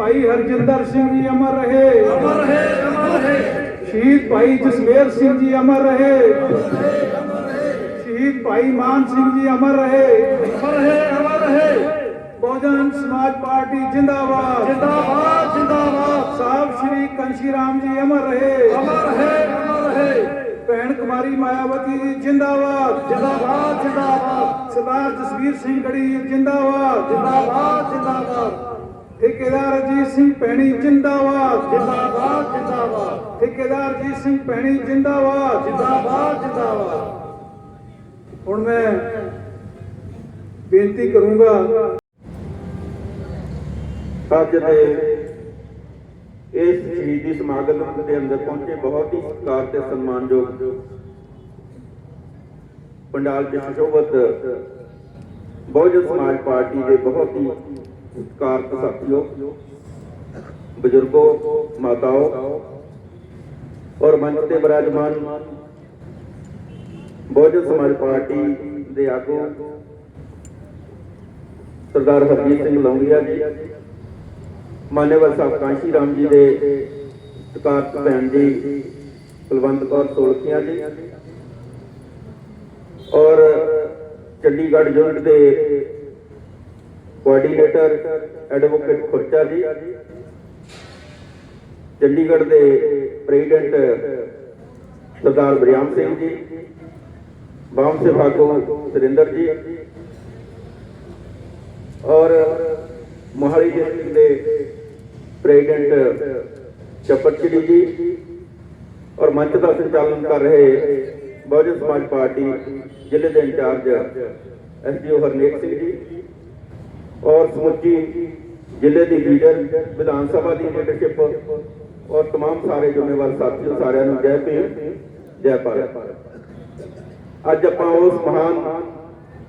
ਭਾਈ ਹਰਜਿੰਦਰ ਸਿੰਘ ਜੀ ਅਮਰ ਰਹੇ। ਅਮਰ ਰਹੇ ਅਮਰ ਰਹੇ। ਸ਼ਹੀਦ ਭਾਈ ਜਸਵੇਰ ਸਿੰਘ ਜੀ ਅਮਰ ਰਹੇ। ਸ਼ਹੀਦ ਭਾਈ ਮਾਨ ਸਿੰਘ ਜੀ ਅਮਰ ਰਹੇ। ਅਮਰ ਰਹੇ ਅਮਰ ਰਹੇ। ਬਹੁਜਨ ਸਮਾਜ ਪਾਰਟੀ ਜਿੰਦਾਬਾਦ। ਜਿੰਦਾਬਾਦ ਜਿੰਦਾਬਾਦ। ਸਾਹਿਬ ਸ਼੍ਰੀ ਕੰਸ਼ੀ ਰਾਮ ਜੀ ਅਮਰ ਰਹੇ। ਅਮਰ ਰਹੇ ਅਮਰ ਰਹੇ। ਭੈਣ ਕੁਮਾਰੀ ਮਾਇਆਵਤੀ ਜੀ ਜਿੰਦਾਬਾਦ। ਜਿੰਦਾਬਾਦ ਜਿੰਦਾਬਾਦ। ਸਰਦਾਰ ਜਸਵੀਰ ਸਿੰਘ ਗੜੀ ਜਿੰਦਾਬਾਦ। ਜਿੰਦਾਬਾਦ ਜਿੰਦਾਬਾਦ। ਠੇਕੇਦਾਰ ਅਜੀਤ ਸਿੰਘ ਪੈਣੀ ਜਿੰਦਾਬਾਦ ਜਿੰਦਾਬਾਦ ਜਿੰਦਾਬਾਦ। ਠੇਕੇਦਾਰ ਅਜੀਤ ਸਿੰਘ ਪੈਣੀ ਜਿੰਦਾਬਾਦ ਜਿੰਦਾਬਾਦ ਜਿੰਦਾਬਾਦ। ਹੁਣ ਮੈਂ ਬੇਨਤੀ ਕਰੂੰਗਾ, ਅੱਜ ਦੇ ਇਸ ਸ਼ਹੀਦੀ ਸਮਾਗਮ ਦੇ ਅੰਦਰ ਪਹੁੰਚੇ ਬਹੁਤ ਹੀ ਸਤਿਕਾਰ ਤੇ ਸਨਮਾਨਯੋਗ ਪੰਡਾਲ ਦੇ ਸ਼ੋਭਤ ਬਹੁਜਨ ਸਮਾਜ ਪਾਰਟੀ ਦੇ ਬਹੁਤ ਹੀ ਸਤਿਕਾਰਤ ਸਾਥੀਓ, ਬਜ਼ੁਰਗੋ, ਮਾਤਾਓ ਔਰ ਮੰਚ ਤੇ ਬਿਰਾਜਮਾਨ ਬਹੁਜਨ ਸਮਾਜ ਪਾਰਟੀ ਦੇ ਆਗੂ ਸਰਦਾਰ ਹਰਜੀਤ ਸਿੰਘ ਲੌਂਗੀਆ ਜੀ ਮਾਨੇਵਰ ਸਾਹਿਬ ਕਾਂਸ਼ੀ ਰਾਮ ਜੀ ਦੇ ਸਤਿਕਾਰਤ ਭੈਣ ਜੀ ਕੁਲਵੰਤ ਕੌਰ ਸੋਲਖੀਆਂ ਜੀ ਔਰ ਚੰਡੀਗੜ੍ਹ ਯੂਨਿਟ ਦੇ ਕੋਆਰਡੀਨੇਟਰ ਐਡਵੋਕੇਟ ਖੁਰਚਾ ਜੀ, ਚੰਡੀਗੜ੍ਹ ਦੇ ਪ੍ਰੈਜ਼ੀਡੈਂਟ ਸਰਦਾਰ ਬਰਿਆਮ ਸਿੰਘ ਜੀ, ਬਾਮ ਸੇ ਭਾਗੋ ਸੁਰਿੰਦਰ ਜੀ, ਔਰ ਮੋਹਾਲੀ ਡਿਸਟ੍ਰਿਕਟ ਦੇ ਪ੍ਰੈਜ਼ੀਡੈਂਟ ਚੱਪੜਚਿੜੀ ਜੀ, ਔਰ ਮੰਚ ਦਾ ਸੰਚਾਲਨ ਕਰ ਰਹੇ ਬਹੁਜਨ ਸਮਾਜ ਪਾਰਟੀ ਜ਼ਿਲ੍ਹੇ ਦੇ ਇੰਚਾਰਜ ਐਸਡੀਓ ਹਰਨੇਕ ਸਿੰਘ ਜੀ ਸਮੁੱਚੀ ਜ਼ਿਲ੍ਹੇ ਦੀ ਲੀਡਰ ਵਿਧਾਨ ਸਭਾ ਦੀ ਲੀਡਰਸ਼ਿਪ ਔਰ तमाम ਸਾਰੇ ਜ਼ਿੰਮੇਵਾਰ ਸਾਥੀਓ ਸਾਰਿਆਂ ਨੂੰ ਜੈ ਭੀਮ ਜੈ ਭਾਰਤ ਅੱਜ ਆਪਾਂ ਉਸ ਮਹਾਨ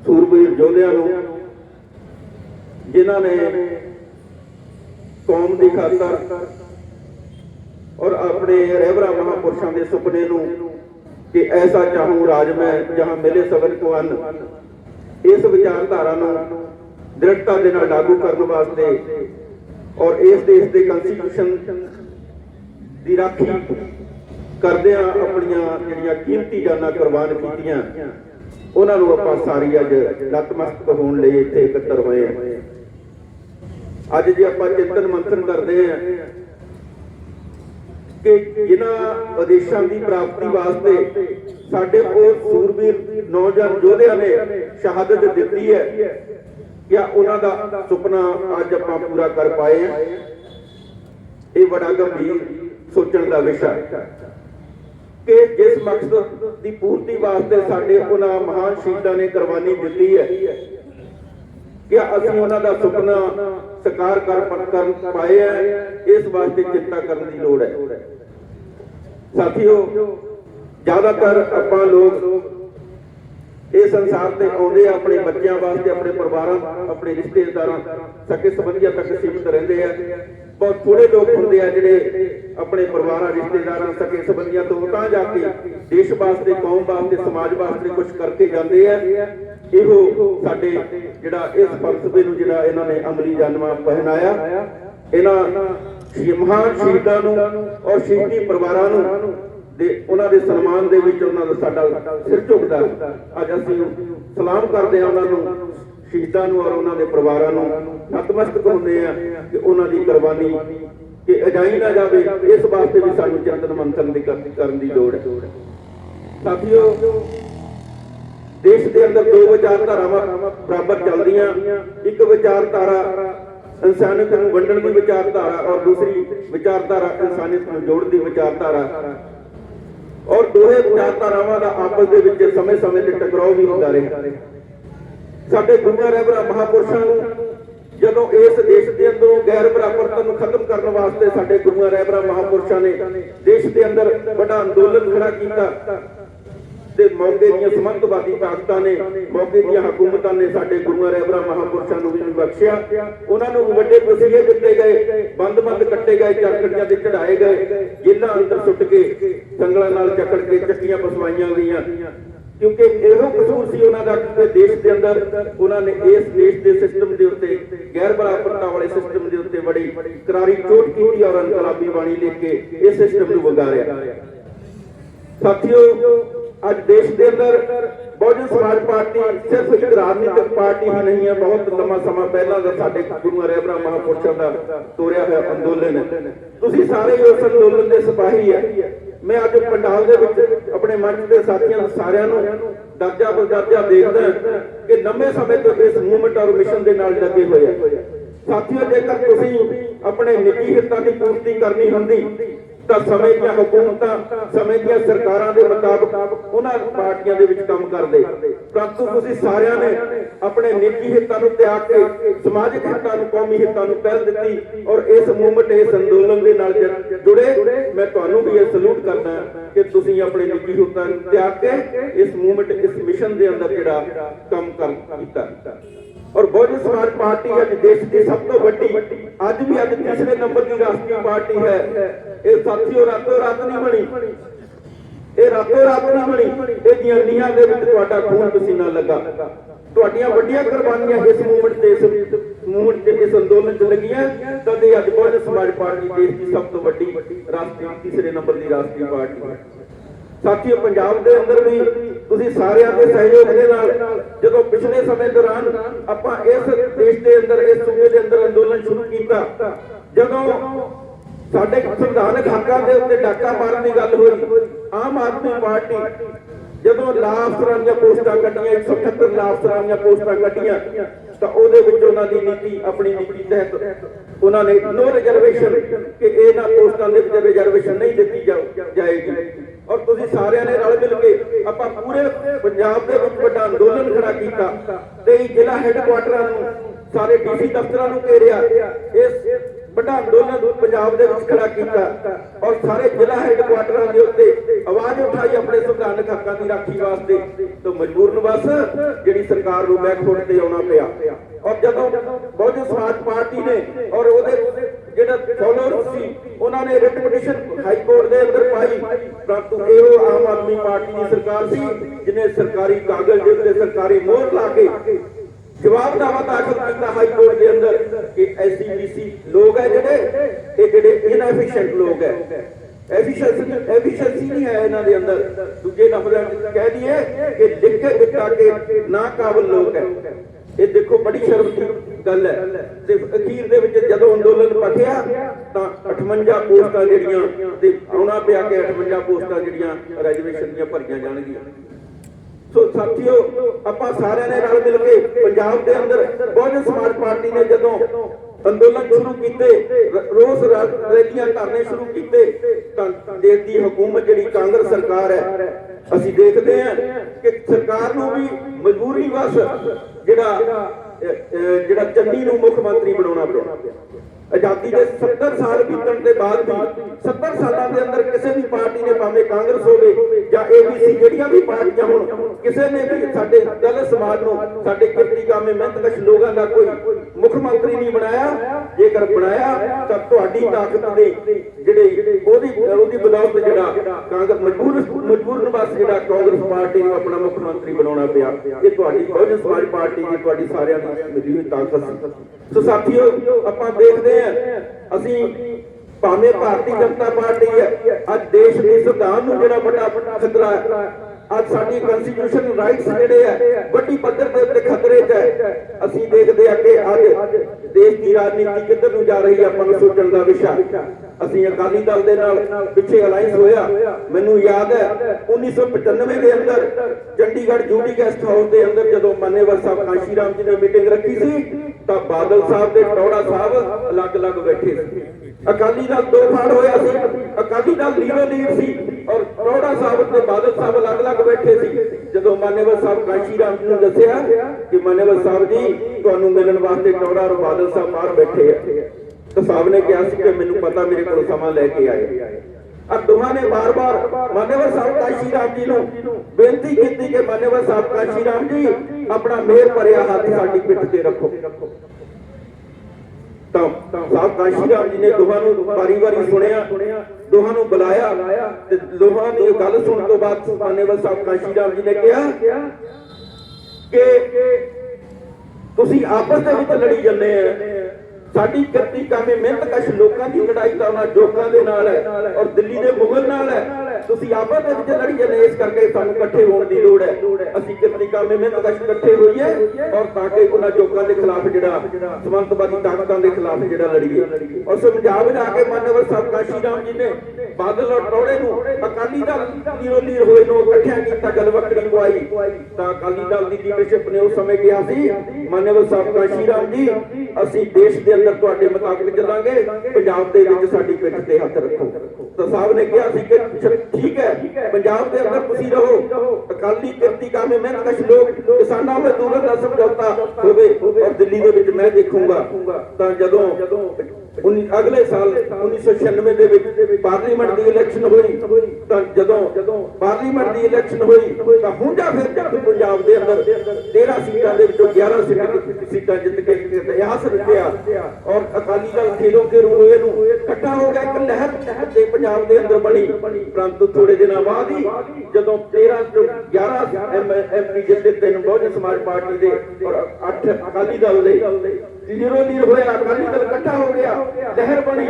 ਸੂਰਬੀਰ ਯੋਧਿਆਂ ਨੂੰ ਜਿਨ੍ਹਾਂ ਨੇ ਕੌਮ ਦੀ ਖਾਤਰ ਔਰ ਆਪਣੇ ਰਹਿਬਰਾ ਮਹਾਪੁਰਸ਼ਾਂ ਦੇ ਸੁਪਨੇ ਨੂੰ ਕਿ ਐਸਾ ਚਾਹੂੰ ਰਾਜ ਮੈਂ ਜਹਾਂ ਮਿਲੇ ਸਬਰ ਕੋ ਅੰਨ ਇਸ ਵਿਚਾਰਧਾਰਾ ਨੂੰ ਦ੍ਰਿੜਤਾ ਦੇ ਨਾਲ ਲਾਗੂ ਕਰਨ ਵਾਸਤੇ ਔਰ ਇਸ ਦੇਸ਼ ਦੇ ਕਨਸਟੀਟਿਊਸ਼ਨ ਦੀ ਰਾਖੀ ਕਰਦਿਆਂ ਆਪਣੀਆਂ ਜਿਹੜੀਆਂ ਕੀਮਤੀ ਜਾਨਾਂ ਕੁਰਬਾਨ ਕੀਤੀਆਂ, ਉਹਨਾਂ ਨੂੰ ਆਪਾਂ ਸਾਰੀ ਅੱਜ ਨਤਮਸਤਕ ਹੋਣ ਲਈ ਇੱਥੇ ਇਕੱਤਰ ਹੋਏ ਹਾਂ। ਅੱਜ ਜੇ ਆਪਾਂ ਚਿੰਤਨ ਮੰਥਨ ਕਰਦੇ ਹਾਂ ਕਿ ਜਿਨ੍ਹਾਂ ਉਦੇਸ਼ਾਂ ਦੀ ਪ੍ਰਾਪਤੀ ਵਾਸਤੇ ਸਾਡੇ ਉਹ ਸੂਰਬੀਰ ਨੌਜਵਾਨ ਯੋਧਿਆਂ ਨੇ ਸ਼ਹਾਦਤ ਦਿੱਤੀ ਹੈ ਕਿ ਉਹਨਾਂ ਦਾ ਸੁਪਨਾ ਅੱਜ ਆਪਾਂ ਪੂਰਾ ਕਰ ਪਾਏ ਹਾਂ? ਇਹ ਬੜਾ ਗੰਭੀਰ ਸੋਚਣ ਦਾ ਵਿਸ਼ਾ ਹੈ ਕਿ ਜਿਸ ਮਕਸਦ ਦੀ ਪੂਰਤੀ ਵਾਸਤੇ ਸਾਡੇ ਉਹਨਾਂ ਮਹਾਨ ਸ਼ਹੀਦਾਂ ਨੇ ਕੁਰਬਾਨੀ ਦਿੱਤੀ ਹੈ ਕਿ ਅਸੀਂ ਉਹਨਾਂ ਦਾ ਸੁਪਨਾ ਸਾਕਾਰ ਕਰ ਕਰ ਪਾਏ ਹੈ, ਇਸ ਵਾਸਤੇ ਚਿੰਤਾ ਕਰਨ ਦੀ ਲੋੜ ਹੈ। ਸਾਥੀਓ, ਜ਼ਿਆਦਾਤਰ ਆਪਾਂ ਲੋਕ ਇਹ ਸੰਸਾਰ ਤੇ ਆਉਂਦੇ ਆ ਆਪਣੇ ਬੱਚਿਆਂ ਵਾਸਤੇ, ਆਪਣੇ ਪਰਿਵਾਰਾਂ, ਆਪਣੇ ਰਿਸ਼ਤੇਦਾਰਾਂ ਸਕੇ ਸੰਬੰਧੀਆਂ ਤੱਕ ਸੀਮਿਤ ਰਹਿੰਦੇ ਆ। ਬਹੁਤ ਥੋੜੇ ਲੋਕ ਹੁੰਦੇ ਆ ਜਿਹੜੇ ਆਪਣੇ ਪਰਿਵਾਰਾਂ, ਰਿਸ਼ਤੇਦਾਰਾਂ ਸਕੇ ਸੰਬੰਧੀਆਂ ਤੋਂ ਤਾਂ ਜਾ ਕੇ ਦੇਸ਼ ਵਾਸਤੇ, ਕੌਮ ਵਾਸਤੇ, ਸਮਾਜ ਵਾਸਤੇ ਕੁਝ ਕਰਕੇ ਜਾਂਦੇ ਆ। ਇਹੋ ਸਾਡੇ ਜਿਹੜਾ ਇਸ ਫਲਸਫੇ ਨੂੰ ਜਿਹੜਾ ਇਹਨਾਂ ਨੇ ਅਮਲੀ ਜਨਮਾ ਪਹਿਨਾਇਆ। ਇਹਨਾਂ ਮਹਾਨ ਸ਼ਹੀਦਾਂ ਨੂੰ ਔਰ ਸ਼ਹੀਦੀ ਪਰਿਵਾਰਾਂ ਨੂੰ ਦੇ ਉਹਨਾਂ ਦੇ ਸਨਮਾਨ ਦੇ ਵਿੱਚ ਉਹਨਾਂ ਦਾ ਸਾਡਾ ਸਿਰ ਝੁਕਦਾ। ਅੱਜ ਅਸੀਂ ਸਲਾਮ ਕਰਦੇ ਹਾਂ ਉਹਨਾਂ ਨੂੰ, ਸ਼ਹੀਦਾਂ ਨੂੰ ਔਰ ਉਹਨਾਂ ਦੇ ਪਰਿਵਾਰਾਂ ਨੂੰ। ਨਤਮਸਤਕ ਹੁੰਦੇ ਆ ਕਿ ਉਹਨਾਂ ਦੀ ਕੁਰਬਾਨੀ ਕਿ ਅਜਾਈ ਨਾ ਜਾਵੇ, ਇਸ ਵਾਸਤੇ ਵੀ ਸਾਨੂੰ ਚਿੰਤਨ ਮੰਥਨ ਦੀ ਕਰਨ ਦੀ ਲੋੜ ਹੈ। ਸਾਥੀਓ, ਦੇਸ਼ ਦੇ ਅੰਦਰ ਦੋ ਵਿਚਾਰਧਾਰਾਵਾਂ ਬਰਾਬਰ ਚੱਲਦੀਆਂ। ਇੱਕ ਵਿਚਾਰਧਾਰਾ ਇਨਸਾਨੀਅਤ ਨੂੰ ਵੰਡਣ ਦੀ ਵਿਚਾਰਧਾਰਾ ਔਰ ਦੂਸਰੀ ਵਿਚਾਰਧਾਰਾ ਇਨਸਾਨੀਅਤ ਨੂੰ ਜੋੜਨ ਦੀ ਵਿਚਾਰਧਾਰਾ। ਔਰ ਦੋਹੇ ਵਿਚਾਰਧਾਰਾਵਾਂ ਦਾ ਆਪਸ ਦੇ ਵਿੱਚ ਸਮੇਂ-ਸਮੇਂ ਤੇ ਟਕਰਾਅ ਵੀ ਹੁੰਦਾ ਰਿਹਾ। ਸਾਡੇ ਗੁਰੂਆਂ ਰਹਿਬਰਾਂ ਮਹਾਪੁਰਸ਼ਾਂ ਨੂੰ ਜਦੋਂ ਇਸ ਦੇਸ਼ ਦੇ ਅੰਦਰੋਂ ਗੈਰ ਬਰਾਬਰਤਾ ਨੂੰ ਖਤਮ ਕਰਨ ਵਾਸਤੇ ਸਾਡੇ ਗੁਰੂਆਂ ਰਹਿਬਰਾਂ ਮਹਾਪੁਰਸ਼ਾਂ ਨੇ ਦੇਸ਼ ਦੇ ਅੰਦਰ ਵੱਡਾ ਅੰਦੋਲਨ ਖੜਾ ਕੀਤਾ ਤੇ ਮੌਕੇ ਦੀਆਂ ਸਮੰਤਵਾਦੀ ਤਾਕਤਾਂ ਨੇ, ਮੌਕੇ ਦੀਆਂ ਹਕੂਮਤਾਂ ਨੇ ਸਾਡੇ ਗੁਰੂਆਂ ਰਹਿਬਰਾਂ ਮਹਾਪੁਰਸ਼ਾਂ ਨੂੰ ਵੀ ਬਖਸ਼ਿਆ। ਉਹਨਾਂ ਨੂੰ ਵੱਡੇ ਵਸੀਲੇ ਦਿੱਤੇ ਗਏ, ਬੰਦ-ਬੰਦ ਕੱਟੇ ਗਏ, ਚਰਖੜੀਆਂ ਤੇ ਚੜਾਏ ਗਏ, ਜੇਲ੍ਹਾਂ ਅੰਦਰ ਸੁੱਟ ਕੇ ਸੰਗਲਾਂ ਨਾਲ ਚੱਕੜ ਕੇ ਚੱਕੀਆਂ ਪਸਵਾਈਆਂ ਗਈਆਂ। ਕਿਉਂਕਿ ਇਹੋ ਕਸੂਰ ਸੀ ਉਹਨਾਂ ਦਾ ਕਿ ਦੇਸ਼ ਦੇ ਅੰਦਰ ਉਹਨਾਂ ਨੇ ਇਸ ਦੇਸ਼ ਦੇ ਸਿਸਟਮ ਦੇ ਉੱਤੇ, ਗੈਰ ਬਰਾਬਰਤਾ ਵਾਲੇ ਸਿਸਟਮ ਦੇ ਉੱਤੇ ਬੜੀ ਕਰਾਰੀ ਚੋਟ ਕੀਤੀ ਔਰ ਇਨਕਲਾਬੀ ਬਾਣੀ ਲਿਖ ਕੇ ਇਸ ਸਿਸਟਮ ਨੂੰ ਵਗਾਰਿਆ ਸਾਥੀਓ ਅੱਜ ਦੇਸ਼ ਦੇ ਅੰਦਰ ਬਹੁਜਨ ਸਮਾਜ ਪਾਰਟੀ ਸਿਰਫ ਇੱਕ ਰਾਜਨੀਤਿਕ ਪਾਰਟੀ ਹੀ ਨਹੀਂ ਹੈ, ਬਹੁਤ ਲੰਮਾ ਸਮਾਂ ਪਹਿਲਾਂ ਦਾ ਸਾਡੇ ਗੁਰੂ ਰਹਿਬਰਾ ਮਹਾਪੁਰਸ਼ਾਂ ਦਾ ਤੋਰਿਆ ਹੋਇਆ ਅੰਦੋਲਨ ਹੈ। ਤੁਸੀਂ ਸਾਰੇ ਉਸ ਅੰਦੋਲਨ ਦੇ ਸਿਪਾਹੀ ਹੈ। ਮੈਂ ਅੱਜ ਪੰਡਾਲ ਦੇ ਵਿੱਚ ਆਪਣੇ ਮੰਚ ਦੇ ਸਾਥੀਆਂ ਸਾਰਿਆਂ ਨੂੰ ਦਰਜਾ ਬਦਰਜਾ ਦੇਖਦਾ ਕਿ ਲੰਮੇ ਸਮੇਂ ਤੋਂ ਇਸ ਮੂਵਮੈਂਟ ਔਰ ਮਿਸ਼ਨ ਦੇ ਨਾਲ ਲੱਗੇ ਹੋਏ ਆ। ਸਾਥੀਓ, ਜੇਕਰ ਤੁਸੀਂ ਆਪਣੇ ਨਿੱਜੀ ਹਿੱਤਾਂ ਦੀ ਪੂਰਤੀ ਕਰਨੀ ਹੁੰਦੀ ਤਾਂ ਸਮੇਂ ਦੀਆਂ ਹਕੂਮਤਾਂ, ਸਮੇਂ ਦੀਆਂ ਸਰਕਾਰਾਂ ਦੇ ਮੁਤਾਬਕ ਉਹਨਾਂ ਪਾਰਟੀਆਂ ਦੇ ਵਿੱਚ ਕੰਮ ਕਰਦੇ। ਪਰੰਤੂ ਤੁਸੀਂ ਸਾਰਿਆਂ ਨੇ ਆਪਣੇ ਨਿੱਜੀ ਹਿੱਤਾਂ ਨੂੰ ਤਿਆਗ ਕੇ, ਸਮਾਜਿਕ ਹਿੱਤਾਂ ਨੂੰ, ਕੌਮੀ ਹਿੱਤਾਂ ਨੂੰ ਪਹਿਲ ਦਿੱਤੀ ਔਰ ਇਸ ਮੂਵਮੈਂਟ ਇਸ ਅੰਦੋਲਨ ਦੇ ਨਾਲ ਜੁੜੇ। ਮੈਂ ਤੁਹਾਨੂੰ ਵੀ ਇਹ ਸਲੂਟ ਕਰਦਾ ਕਿ ਤੁਸੀਂ ਆਪਣੇ ਨਿੱਜੀ ਹਿੱਤਾਂ ਨੂੰ ਤਿਆਗ ਕੇ ਇਸ ਮੂਵਮੈਂਟ ਇਸ ਮਿਸ਼ਨ ਦੇ ਅੰਦਰ ਜਿਹੜਾ ਕੰਮ ਕਰ ਕੀਤਾ। ਔਰ ਬਹੁਜਨ ਸਮਾਜ ਪਾਰਟੀ ਅੱਜ ਦੇਸ਼ ਦੀ ਸਭ ਤੋਂ ਵੱਡੀ, ਅੱਜ ਵੀ ਅੱਜ ਤੀਸਰੇ ਨੰਬਰ ਦੀ ਰਾਸ਼ਟਰੀ ਪਾਰਟੀ ਹੈ। ਇਹ ਸਾਥੀਓ, ਰਾਤੋਂ ਰਾਤ ਨਹੀਂ ਬਣੀ। ਇਹ ਰਾਤੋਂ ਰਾਤ ਨਹੀਂ ਬਣੀ। ਇਹਦੀਆਂ ਨੀਹਾਂ ਦੇ ਵਿੱਚ ਤੁਹਾਡਾ ਖੂਨ ਪਸੀਨਾ ਲੱਗਾ। ਤੁਹਾਡੀਆਂ ਵੱਡੀਆਂ ਕੁਰਬਾਨੀਆਂ ਇਸ ਮੂਵਮੈਂਟ ਤੇ ਇਸ ਮੂਵਮੈਂਟ ਤੇ ਇਸ ਅੰਦੋਲਨ 'ਚ ਲੱਗੀਆਂ। ਤਦ ਇਹ ਅੱਜ ਬਹੁਜਨ ਸਮਾਜ ਪਾਰਟੀ ਦੇਸ਼ ਦੀ ਸਭ ਤੋਂ ਵੱਡੀ ਰਾਸ਼ਟਰੀ, ਤੀਸਰੇ ਨੰਬਰ ਦੀ ਰਾਸ਼ਟਰੀ ਪਾਰਟੀ ਹੈ। ਸਾਥੀਓ, ਪੰਜਾਬ ਦੇ ਅੰਦਰ ਵੀ ਤੁਸੀਂ ਸਾਰਿਆਂ ਦੇ ਸਹਿਯੋਗ ਦੇ ਨਾਲ ਜਦੋਂ ਪਿਛਲੇ ਸਮੇਂ ਦੌਰਾਨ ਆਪਾਂ ਇਸ ਦੇਸ਼ ਦੇ ਅੰਦਰ, ਇਸ ਸੂਬੇ ਦੇ ਅੰਦਰ ਅੰਦੋਲਨ ਸ਼ੁਰੂ ਕੀਤਾ, ਜਦੋਂ ਸਾਡੇ ਸੰਵਿਧਾਨਕ ਹੱਕਾਂ ਦੇ ਉੱਤੇ ਡਾਕਾ ਮਾਰਨ ਦੀ ਗੱਲ ਹੋਈ, ਆਮ ਆਦਮੀ ਪਾਰਟੀ ਜਦੋਂ ਲਾਭ ਦੀਆਂ ਪੋਸਟਾਂ ਕੱਢੀਆਂ 178 ਲਾਭ ਦੀਆਂ ਪੋਸਟਾਂ ਕੱਢੀਆਂ, ਤਾਂ ਉਹਦੇ ਵਿੱਚ ਉਹਨਾਂ ਦੀ ਨੀਤੀ, ਆਪਣੀ ਨੀਤੀ ਤਹਿਤ ਉਹਨਾਂ ਨੇ ਨੋ ਰਿਜ਼ਰਵੇਸ਼ਨ ਕਿ ਇਹਨਾਂ ਪੋਸਟਾਂ ਦੇ ਵਿੱਚ ਰਿਜ਼ਰਵੇਸ਼ਨ ਨਹੀਂ ਦਿੱਤੀ ਜਾਏਗੀ। ਔਰ ਤੁਸੀਂ ਸਾਰਿਆਂ ਨੇ ਰਲ ਮਿਲ ਕੇ ਆਪਾਂ ਪੂਰੇ ਪੰਜਾਬ ਦੇ ਵਿੱਚ ਵੱਡਾ ਅੰਦੋਲਨ ਖੜਾ ਕੀਤਾ ਤੇ ਜ਼ਿਲ੍ਹਾ ਹੈੱਡਕੁਆਟਰਾਂ ਨੂੰ, ਸਾਰੇ ਡੀਸੀ ਦਫ਼ਤਰਾਂ ਨੂੰ ਘੇਰਿਆ। ਇਸ ਵੱਡਾ ਅੰਦੋਲਨ ਪੰਜਾਬ ਦੇ ਵਿੱਚ ਖੜਾ ਕੀਤਾ ਔਰ ਸਾਰੇ ਜ਼ਿਲ੍ਹਾ ਹੈੱਡਕੁਆਟਰਾਂ ਦੇ ਉੱਤੇ ਆਵਾਜ਼ ਉਠਾਈ ਆਪਣੇ ਸੰਵਿਧਾਨਕ ਹੱਕਾਂ ਦੀ ਰਾਖੀ ਵਾਸਤੇ। ਤਾਂ ਮਜਬੂਰਨ ਬਸ ਜਿਹੜੀ ਸਰਕਾਰ ਨੂੰ ਬੈਕਫੁੱਟ ਤੇ ਆਉਣਾ ਪਿਆ। ਔਰ ਜਦੋਂ ਬਹੁਜਨ ਸਮਾਜ ਪਾਰਟੀ ਨੇ ਔਰ ਉਹਦੇ ਜਿਹੜਾ ਫੋਲੋਅਰ ਸੀ, ਉਹਨਾਂ ਨੇ ਰਿਟ ਪਟੀਸ਼ਨ ਹਾਈ ਕੋਰਟ ਦੇ ਅੰਦਰ ਪਾਈ। ਪਰੰਤੂ ਇਹੋ ਆਮ ਆਦਮੀ ਪਾਰਟੀ ਦੀ ਸਰਕਾਰ ਸੀ, ਜਿਨੇ ਸਰਕਾਰੀ ਕਾਗਜ਼ ਦੇ ਉੱਤੇ ਸਰਕਾਰੀ ਮੋਹਰ ਲਾ ਕੇ ਜਵਾਬਨਾਮਾ ਦਾਖਲ ਕੀਤਾ ਹਾਈ ਕੋਰਟ ਦੇ ਅੰਦਰ ਕਿ ਐਸਸੀਬੀਸੀ ਲੋਕ ਹੈ ਜਿਹੜੇ ਇਹ ਜਿਹੜੇ ਇਨਐਫੀਸ਼ੀਐਂਟ ਲੋਕ ਹੈ। ਐਫੀਸ਼ੀਐਂਸੀ ਐਫੀਸ਼ੀਐਂਸੀ ਨਹੀਂ ਹੈ ਇਹਨਾਂ ਦੇ ਅੰਦਰ। ਦੂਜੇ ਲਫ਼ਜ਼ਾਂ ਕਹਿ ਦਈਏ ਕਿ ਲਿਖ ਕੇ ਦਿੱਤਾ ਕਿ ਨਾ ਕਾਬਲ ਲੋਕ ਹੈ। ਇਹ ਦੇਖੋ ਬੜੀ ਸ਼ਰਮ ਦੀ ਗੱਲ ਹੈ। ਤੇ ਅਖੀਰ ਦੇ ਵਿੱਚ ਜਦੋਂ ਅੰਦੋਲਨ ਪੱਕਿਆ ਤਾਂ 58 ਪੋਸਟਾਂ ਜਿਹੜੀਆਂ ਤੇ ਆਉਣਾ ਪਿਆ ਕਿ 58 ਪੋਸਟਾਂ ਜਿਹੜੀਆਂ ਰੈਜੂਏਸ਼ਨ ਦੀਆਂ ਭਰੀਆਂ ਜਾਣਗੀਆਂ। ਸੋ ਸਾਥੀਓ, ਆਪਾਂ ਸਾਰਿਆਂ ਨੇ ਰਲ ਮਿਲ ਕੇ ਪੰਜਾਬ ਦੇ ਅੰਦਰ ਬਹੁਜਨ ਸਮਾਜ ਪਾਰਟੀ ਨੇ ਜਦੋਂ ਅੰਦੋਲਨ ਸ਼ੁਰੂ ਕੀਤੇ ਰੋਸ ਰੈਲੀਆਂ ਧਰਨੇ ਸ਼ੁਰੂ ਕੀਤੇ, ਤਾਂ ਦੇਸ਼ ਦੀ ਹਕੂਮਤ ਜਿਹੜੀ ਕਾਂਗਰਸ ਸਰਕਾਰ ਹੈ, ਅਸੀਂ ਦੇਖਦੇ ਹਾਂ ਕਿ ਸਰਕਾਰ ਨੂੰ ਵੀ ਮਜਬੂਰੀ ਵਸ ਜਿਹੜਾ ਜਿਹੜਾ ਚੰਨੀ ਨੂੰ ਮੁੱਖ ਮੰਤਰੀ ਬਣਾਉਣਾ ਪਿਆ। ਆਜ਼ਾਦੀ ਦੇ 70 ਸਾਲ ਬੀਤਣ ਦੇ ਬਾਅਦ ਵੀ 70 ਸਾਲਾਂ ਦੇ ਅੰਦਰ ਕਿਸੇ ਵੀ ਪਾਰਟੀ ਨੇ ਭਾਵੇਂ ਕਾਂਗਰਸ ਹੋਵੇ ਜਾਂ ਏਬੀਸੀ ਜਿਹੜੀਆਂ ਵੀ ਪਾਰਟੀਆਂ ਹੋਣ, ਕਿਸੇ ਨੇ ਵੀ ਸਾਡੇ ਦਲਿਤ ਸਮਾਜ ਨੂੰ, ਸਾਡੇ ਕਿਰਤੀ ਕਾਮੇ ਮਿਹਨਤਕਸ਼ ਲੋਕਾਂ ਦਾ ਕੋਈ ਮੁੱਖ ਮੰਤਰੀ ਨਹੀਂ ਬਣਾਇਆ। ਜੇਕਰ ਬਣਾਇਆ, ਤਾਂ ਤੁਹਾਡੀ ਤਾਕਤ ਦੇ ਜਿਹੜੇ ਉਹਦੀ ਉਹਦੀ ਬਦੌਲਤ ਜਿਹੜਾ ਕਾਂਗਰਸ, ਮਜਬੂਰ ਮਜਬੂਰਨ ਬਸ ਜਿਹੜਾ ਕਾਂਗਰਸ ਪਾਰਟੀ ਨੂੰ ਆਪਣਾ ਮੁੱਖ ਮੰਤਰੀ ਬਣਾਉਣਾ ਪਿਆ, ਇਹ ਤੁਹਾਡੀ ਬਹੁਜਨ ਸਮਾਜ ਪਾਰਟੀ ਦੀ, ਤੁਹਾਡੀ ਸਾਰਿਆਂ ਦੀ ਮਿਲੀ ਹੋਈ ਤਾਕਤ ਸੀ। ਸੋ ਸਾਥੀਓ, ਆਪਾਂ ਦੇਖਦੇ ਹਾਂ, ਅਸੀਂ ਭਾਵੇਂ ਭਾਰਤੀ ਜਨਤਾ ਪਾਰਟੀ ਹੈ, ਅੱਜ ਦੇਸ਼ ਦੇ ਸੰਵਿਧਾਨ ਨੂੰ ਜਿਹੜਾ ਵੱਡਾ ਖਤਰਾ ਹੈ ਅੱਜ ਸਾਡੀ ਕਨਸਟੀਟਿਊਸ਼ਨ ਰਾਈਟਸ ਜਿਹੜੇ ਹੈ ਵੱਡੀ ਪੱਧਰ ਦੇ ਉੱਤੇ ਖਤਰੇ 'ਚ ਹੈ। ਅਸੀਂ ਦੇਖਦੇ ਹਾਂ ਕਿ ਅੱਜ ਦੇਸ਼ ਦੀ ਰਾਜਨੀਤੀ ਕਿੱਧਰ ਨੂੰ ਜਾ ਰਹੀ ਹੈ ਆਪਾਂ ਨੂੰ ਸੋਚਣ ਦਾ ਵਿਸ਼ਾ। ਅਸੀਂ ਅਕਾਲੀ ਦਲ ਦੇ ਨਾਲ ਪਿੱਛੇ ਅਲਾਈਅੰਸ ਹੋਇਆ। ਮੈਨੂੰ ਯਾਦ ਹੈ 1995 ਦੇ ਅੰਦਰ ਚੰਡੀਗੜ੍ਹ ਜੂਡੀ ਗੈਸਟ ਹਾਊਸ ਦੇ ਅੰਦਰ ਜਦੋਂ ਮਾਨੇਵਰ ਸਾਹਿਬ ਕਾਂਸ਼ੀ ਰਾਮ ਜੀ ਨੇ ਮੀਟਿੰਗ ਰੱਖੀ ਸੀ, ਤਾਂ ਬਾਦਲ ਸਾਹਿਬ ਤੇ ਟੌੜਾ ਸਾਹਿਬ ਅਲੱਗ-ਅਲੱਗ ਬੈਠੇ ਸੀ। ਅਕਾਲੀ ਦਲ ਦੋ ਫਾੜ ਹੋਇਆ ਸੀ। ਅਕਾਲੀ ਦਲ ਲੀਡਰ ਲੀਡ ਸੀ ਔਰ ਟੌੜਾ ਸਾਹਿਬ ਤੇ ਬਾਦਲ ਸਾਹਿਬ ਅਲੱਗ-ਅਲੱਗ ਬੈਠੇ ਸੀ। ਜਦੋਂ ਮਾਨੇਵਰ ਸਾਹਿਬ ਕਾਂਸ਼ੀ ਰਾਮ ਜੀ ਨੂੰ ਦੱਸਿਆ ਕਿ ਮਾਨੇਵਰ ਸਾਹਿਬ ਜੀ, ਤੁਹਾਨੂੰ ਮਿਲਣ ਵਾਸਤੇ ਟੌੜਾ ਔਰ ਬਾਦਲ ਸਾਹਿਬ ਬਾਹਰ ਬੈਠੇ ਆ। ਤਾਂ ਸਾਹਿਬ ਨੇ ਕਿਹਾ ਸੀ ਕਿ ਮੈਨੂੰ ਪਤਾ ਮੇਰੇ ਕੋਲ ਸਮਾਂ ਲੈ ਕੇ ਆਏ। ਆ ਦੋਹਾਂ ਨੇ ਬਾਰ-ਬਾਰ ਮਾਨੇਵਰ ਸਾਹਿਬ ਕਾਸ਼ੀ ਰਾਮ ਜੀ ਨੂੰ ਬੇਨਤੀ ਕੀਤੀ ਕਿ ਮਾਨੇਵਰ ਸਾਹਿਬ ਕਾਸ਼ੀ ਰਾਮ ਜੀ, ਆਪਣਾ ਮਿਹਰ ਭਰਿਆ ਹੱਥ ਸਾਡੀ ਪਿੱਠ ਤੇ ਰੱਖੋ। ਤਾਂ ਸਾਹਿਬ ਕਾਸ਼ੀ ਜੀ ਨੇ ਦੋਹਾਂ ਨੂੰ ਵਾਰੀ-ਵਾਰੀ ਸੁਣਿਆ, ਦੋਹਾਂ ਨੂੰ ਬੁਲਾਇਆ ਤੇ ਦੋਹਾਂ ਦੀ ਗੱਲ ਸੁਣਨ ਤੋਂ ਬਾਅਦ ਮਾਨੇਵਲ ਸਾਹਿਬ ਕਾਸ਼ੀ ਜੀ ਨੇ ਕਿਹਾ ਕਿ ਤੁਸੀਂ ਆਪਸ ਦੇ ਵਿੱਚ ਲੜੀ ਜੰਨੇ ਆ। ਸਾਡੀ ਕਰਤੀ ਕਾਮੇ ਮਿਹਨਤ ਕਸ਼ ਲੋਕਾਂ ਦੀ ਲੜਾਈ ਤਾਂ ਉਹਨਾਂ ਜੋਕਾਂ ਦੇ ਨਾਲ ਹੈ ਔਰ ਦਿੱਲੀ ਦੇ ਮੁਗਲ ਨਾਲ ਹੈ। ਤੁਸੀਂ ਆਪਸ ਦੇ ਵਿੱਚ ਲੜੀ ਜੰਨੇ ਇਸ ਕਰਕੇ ਸਾਨੂੰ ਇਕੱਠੇ ਹੋਣ ਦੀ ਲੋੜ ਹੈ। ਅਸੀਂ ਕਰਤੀ ਕਾਮੇ ਮਿਹਨਤ ਕਸ਼ ਇਕੱਠੇ ਹੋਈਏ ਔਰ ਤਾਂ ਕਿ ਉਹਨਾਂ ਜੋਕਾਂ ਦੇ ਖਿਲਾਫ ਜਿਹੜਾ ਸਮੰਤਵਾਦੀ ਤਾਕਤਾਂ ਦੇ ਖਿਲਾਫ ਜਿਹੜਾ ਲੜੀਏ। ਔਰ ਸਮਝਾਵ ਜਾ ਕੇ ਮਾਨਵਰ ਸਾਹਿਬ ਕਾਸ਼ੀ ਰਾਮ ਜੀ ਨੇ ਬਾਦਲ ਔਰ ਟੋੜੇ ਨੂੰ ਅਕਾਲੀ ਦਲ ਲੀਰੋ ਲੀਰ ਹੋਏ ਨੂੰ ਇਕੱਠਿਆਂ ਕੀਤਾ, ਗੱਲ ਵੱਖਰੀ ਤਾਂ ਅਕਾਲੀ ਦਲ ਦੀ ਲੀਡਰਸ਼ਿਪ ਨੇ ਉਸ ਸਮੇਂ ਕਿਹਾ ਸੀ ਮਾਨਵਰ ਸਾਹਿਬ ਕਾਸ਼ੀ ਰਾਮ ਜੀ, ਅਸੀਂ ਦੇਸ਼ ਦੇ ਅੰਦਰ ਤੁਹਾਡੇ ਮੁਤਾਬਕ ਚੱਲਾਂਗੇ, ਪੰਜਾਬ ਦੇ ਵਿੱਚ ਸਾਡੀ ਪਿੱਠ ਤੇ ਹੱਥ ਰੱਖੋ। ਤਾਂ ਸਾਹਿਬ ਨੇ ਕਿਹਾ ਸੀ ਕਿ ਚ- ਠੀਕ ਹੈ। ਪੰਜਾਬ ਦੇ ਅੰਦਰ ਤੁਸੀਂ ਰਹੋ। ਅਕਾਲੀ ਕਿਰਤੀ ਕਾਮੇ ਮਿਹਨਤ ਕਸ਼ ਲੋਕ ਕਿਸਾਨਾਂ ਮਜ਼ਦੂਰਾਂ ਦਾ ਸਮਝੌਤਾ ਹੋਵੇ ਔਰ ਦਿੱਲੀ ਦੇ ਵਿੱਚ ਮੈਂ ਦੇਖੂੰਗਾ। ਤਾਂ ਜਦੋਂ ਉਨੀ ਅਗਲੇ ਸਾਲ 1996 ਦੇ ਵਿੱਚ ਪਾਰਲੀਮੈਂਟ ਦੀ ਇਲੈਕਸ਼ਨ ਹੋਈ, ਤਾਂ ਜਦੋਂ ਪਾਰਲੀਮੈਂਟ ਦੀ ਇਲੈਕਸ਼ਨ ਹੋਈ, ਤਾਂ ਹੁੰਜਾ ਫਿਰ ਪੰਜਾਬ ਦੇ ਅੰਦਰ। 13 ਸੀਟਾਂ ਦੇ ਵਿੱਚੋਂ 11 ਸੀਟਾਂ ਜਿੱਤ ਕੇ ਇਤਿਹਾਸ ਰਚਿਆ। ਔਰ ਅਕਾਲੀ ਦਲ ਖੇਡੋ ਕੇ ਰੂਏ ਨੂੰ ਇਕੱਠਾ ਹੋ ਗਿਆ, ਇੱਕ ਲਹਿਰ ਤੇ ਪੰਜਾਬ ਦੇ ਅੰਦਰ ਬਣੀ। ਪਰੰਤੂ ਥੋੜੇ ਦਿਨਾਂ ਬਾਅਦ ਹੀ ਜਦੋਂ 13 ਤੋਂ 11 ਐਮਪੀ ਜਿੱਤੇ ਤਿੰਨ ਬਹੁਜਨ ਸਮਾਜ ਪਾਰਟੀ ਦੇ ਔਰ 8 ਅਕਾਲੀ ਦਲ ਦੇ ਲੀਰੋ ਲੀਰ ਹੋਇਆ, ਅਕਾਲੀ ਦਲ ਇਕੱਠਾ ਹੋ ਗਿਆ ਲਹਿਰ ਬਣੀ,